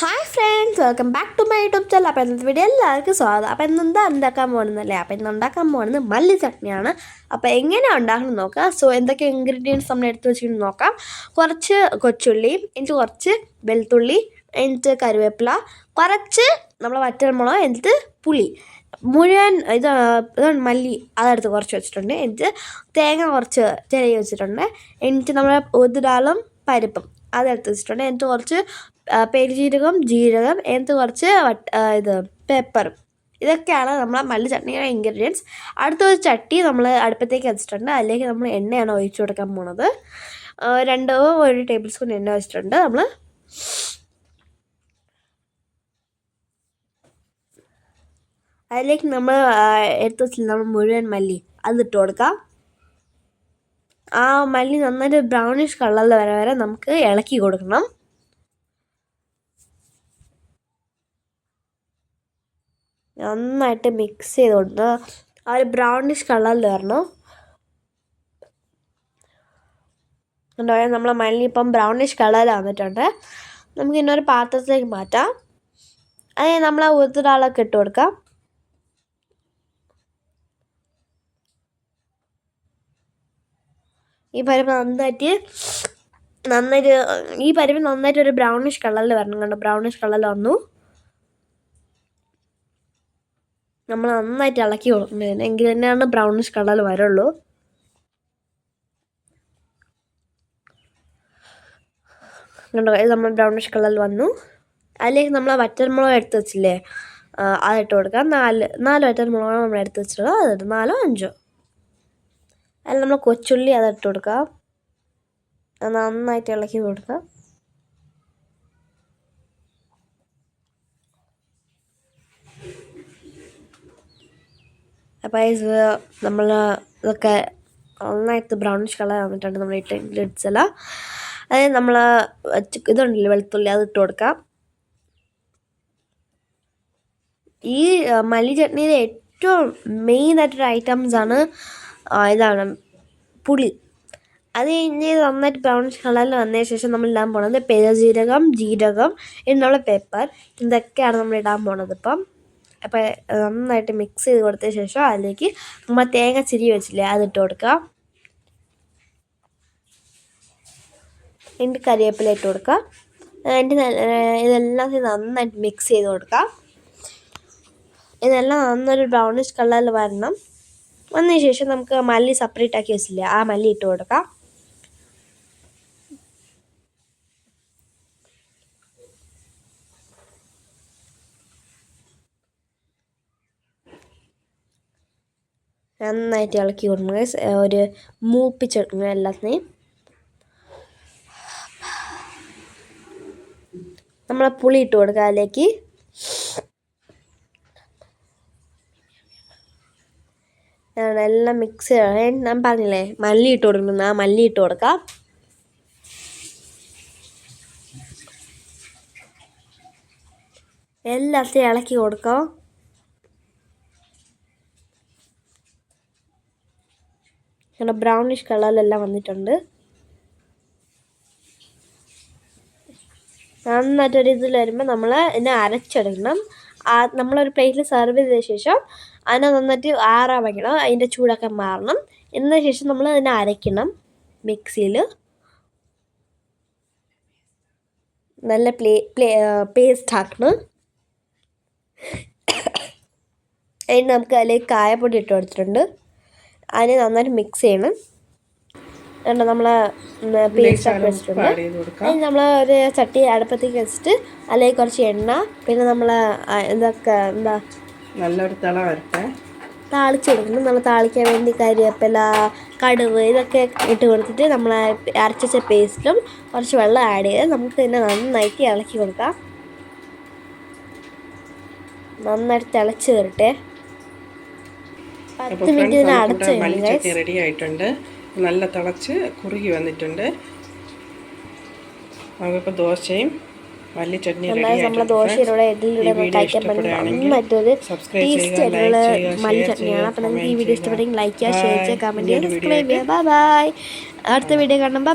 Hi friends welcome back to my YouTube channel അപ്പോൾ ഇന്നത്തെ video എല്ലാവർക്കും സ്വാഗതം. അപ്പോൾ ഇന്ന് എന്താ ഉണ്ടാക്കാൻ പോകുന്നതല്ലേ അപ്പോൾ ഇന്ന് ഉണ്ടാക്കാൻ പോകുന്നത് മല്ലി ചട്നിയാണ്. അപ്പോൾ എങ്ങനെയാണ് ഉണ്ടാക്കുന്നത് നോക്കാം. സോ എന്തൊക്കെ ഇൻഗ്രീഡിയൻസ് നമ്മൾ എടുത്ത് വെച്ചിട്ട് നോക്കാം. കുറച്ച് കൊച്ചുള്ളി എന്നിട്ട് കുറച്ച് വെളുത്തുള്ളി എന്നിട്ട് കരുവേപ്പില കുറച്ച് നമ്മൾ വറ്റൽമുളക് എന്നിട്ട് പുളി. മുഴുവൻ ഇത് ഇതാണ് മല്ലി അതെടുത്ത് കുറച്ച് വെച്ചിട്ടുണ്ട്. എന്നിട്ട് തേങ്ങ കുറച്ച് ചെറിയ വെച്ചിട്ടുണ്ട്. എന്നിട്ട് നമ്മൾ ഒതിരാളും പരിപ്പും. അതെടുത്ത് വെച്ചിട്ടുണ്ട്. എന്നിട്ട് കുറച്ച് പെരുജീരകം ജീരകം എന്നിട്ട് കുറച്ച് ഇത് പെപ്പറും ഇതൊക്കെയാണ് നമ്മളെ മല്ലി ചട്നിയുടെ ഇൻഗ്രീഡിയൻസ് അടുത്ത ഒരു ചട്ടി നമ്മൾ അടുപ്പത്തേക്ക് വെച്ചിട്ടുണ്ട്. അതിലേക്ക് നമ്മൾ എണ്ണയാണ് ഒഴിച്ചു കൊടുക്കാൻ പോണത്. രണ്ടോ ഒരു ടേബിൾ സ്പൂൺ എണ്ണ വെച്ചിട്ടുണ്ട് നമ്മൾ അതിലേക്ക് നമ്മൾ എടുത്ത് നമ്മൾ മുഴുവൻ മല്ലി അതിട്ട് കൊടുക്കാം. ആ മല്ലി നന്നായിട്ട് ബ്രൗണിഷ് കളറിൽ വരെ വരെ നമുക്ക് ഇളക്കി കൊടുക്കണം. നന്നായിട്ട് മിക്സ് ചെയ്ത് കൊടുത്ത് ആ ഒരു ബ്രൗണിഷ് കളറിൽ വരണം. കണ്ടോ? നമ്മളെ മല്ലി ഇപ്പം ബ്രൗണിഷ് കളറിൽ വന്നിട്ടുണ്ട്. നമുക്ക് ഇന്നൊരു പാത്രത്തിലേക്ക് മാറ്റാം. അത് നമ്മൾ ആ ഉരുത്തിടാളൊക്കെ ഇട്ട് കൊടുക്കാം. ഈ പരിപ്പ് നന്നായിട്ട് നന്നായിട്ട് ഈ പരിപ്പ് നന്നായിട്ട് ഒരു ബ്രൗണിഷ് കളറിൽ വരണം കണ്ടോ? ബ്രൗണിഷ് കളറിൽ വന്നു. നമ്മൾ നന്നായിട്ട് ഇളക്കി കൊടുക്കുന്നതിന് എങ്കിൽ തന്നെയാണ് ബ്രൗണിഷ് കളറിൽ വരുള്ളൂ. കണ്ടോ? ഇത് നമ്മൾ ബ്രൗണിഷ് കളറിൽ വന്നു. അതിലേക്ക് നമ്മൾ വറ്റൽമുളക് എടുത്ത് വെച്ചില്ലേ? ആ, അതിട്ട് കൊടുക്കാം. നാല് നാല് വറ്റൽമുളക് നമ്മൾ എടുത്ത് വെച്ചിട്ടുള്ളത്. അതിട്ട് നാലോ അഞ്ചോ? അതിൽ നമ്മൾ കൊച്ചുള്ളി അതിട്ട് കൊടുക്കുക. അത് നന്നായിട്ട് ഇളക്കി കൊടുക്കുക. അപ്പോൾ നമ്മൾ ഇതൊക്കെ നന്നായിട്ട് ബ്രൗണിഷ് കളർ വന്നിട്ടുണ്ട് നമ്മൾ ഇട്ട് എല്ലാം അതായത് നമ്മൾ ഇതുണ്ടല്ലോ വെളുത്തുള്ളി അത് ഇട്ട് കൊടുക്കാം ഈ മല്ലി ചട്നിയിലെ ഏറ്റവും മെയിൻ ആയിട്ടൊരു ഐറ്റംസ് ആണ് ആ, ഇതാണ്. പുളി. അത് കഴിഞ്ഞ് നന്നായിട്ട് ബ്രൗൺ കളറിൽ വന്നതിന് ശേഷം നമ്മൾ ഇടാൻ പോണത് പേരജീരകം ജീരകം എന്നുള്ള പേപ്പർ ഇതൊക്കെയാണ് നമ്മൾ ഇടാൻ പോണത് ഇപ്പം. അപ്പം നന്നായിട്ട് മിക്സ് ചെയ്ത് കൊടുത്തതിന് ശേഷം അതിലേക്ക് നമ്മൾ തേങ്ങ ചിരി വെച്ചില്ലേ അതിട്ട് കൊടുക്കാം. എന്നിട്ട് കറിവേപ്പില ഇട്ട് കൊടുക്കാം. എന്നിട്ട് ന- ഇതെല്ലാം നന്നായിട്ട് മിക്സ് ചെയ്ത് കൊടുക്കാം. ഇതെല്ലാം നന്നൊരു ബ്രൗണിഷ് കളറിൽ വരണം. വന്നതിന് ശേഷം നമുക്ക് മല്ലി സെപ്പറേറ്റ് ആക്കി വെച്ചില്ല ആ മല്ലി ഇട്ട് കൊടുക്കാം. നന്നായിട്ട് ഇളക്കി. ഏഹ് ഒരു മൂപ്പിച്ചെടുക്കുക എല്ലാത്തിനെയും. നമ്മളെ പുളി ഇട്ട് കൊടുക്കുക അതിലേക്ക്. എല്ലാം മിക്സ് ചെയ്യണം ഞാൻ പറഞ്ഞില്ലേ മല്ലി ഇട്ട് കൊടുക്കണം ആ മല്ലി ഇട്ട് കൊടുക്കാം. എല്ലാത്തിനും ഇളക്കി കൊടുക്കാം. ഇങ്ങനെ ബ്രൗണിഷ് കളറിലെല്ലാം വന്നിട്ടുണ്ട്. നന്നായിട്ടൊരു ഇതിൽ വരുമ്പോൾ നമ്മൾ ഇതിനെ അരച്ചെടുക്കണം. നമ്മളൊരു പ്ലേറ്റിൽ സെർവ് ചെയ്ത ശേഷം അതിനെ നന്നായിട്ട് ആറാൻ വയ്ക്കണം അതിന്റെ ചൂടൊക്കെ മാറണം. എന്ന ശേഷം നമ്മൾ അതിനെ അരയ്ക്കണം മിക്സിയിൽ. നല്ല പ്ലേ പ്ലേ പേസ്റ്റ് ആക്കണം. അതിന് നമുക്ക് അതിലേക്ക് കായപ്പൊടി ഇട്ട് കൊടുത്തിട്ടുണ്ട്. അതിനെ നന്നായിട്ട് മിക്സ് ചെയ്യണം. കണ്ടോ നമ്മൾ പേസ്റ്റ് ആക്കി വെച്ചിട്ടുണ്ട്. അതിന് നമ്മൾ ഒരു ചട്ടി അടുപ്പത്തേക്ക് വെച്ചിട്ട് അതിലേക്ക് കുറച്ച് എണ്ണ പിന്നെ നമ്മൾ എന്തൊക്കെ എന്താ നല്ലൊരു തിള വരട്ടെ. താളിച്ച് കൊടുക്കണം നമ്മൾ താളിക്കാൻ വേണ്ടി കരിവേപ്പില കടുവ് ഇതൊക്കെ ഇട്ട് കൊടുത്തിട്ട് നമ്മൾ അരച്ച പേസ്റ്റും കുറച്ച് വെള്ളം ആഡ് ചെയ്ത് നമുക്ക് ഇതിനെ നന്നായിട്ട് ഇളക്കി കൊടുക്കാം. നന്നായിട്ട് തിളച്ച് കയറട്ടെ പത്ത് മിനിറ്റ് ഇതിനെ അടച്ച് റെഡി ആയിട്ടുണ്ട്. നല്ല തിളച്ച് കുറുകി വന്നിട്ടുണ്ട്. നമുക്കിപ്പോൾ ദോശയും മല്ലി ചട്നി റെഡി ദോശയിലൂടെ ഇതിലൂടെ കഴിക്കാൻ പറ്റുന്ന ആയിട്ടുള്ള മല്ലി ചട്നിയാണ്. അപ്പോൾ നിങ്ങൾക്ക് ഈ വീഡിയോ ഇഷ്ടപ്പെട്ടെങ്കിൽ ലൈക്ക് ചെയ്യുക. ഷെയർ ചെയ്യുക. കമന്റ് ചെയ്യുക പുതിയൊരു സബ്സ്ക്രൈബ് ചെയ്യുക. ബൈ ബൈ അടുത്ത വീഡിയോ കാണാം ബൈ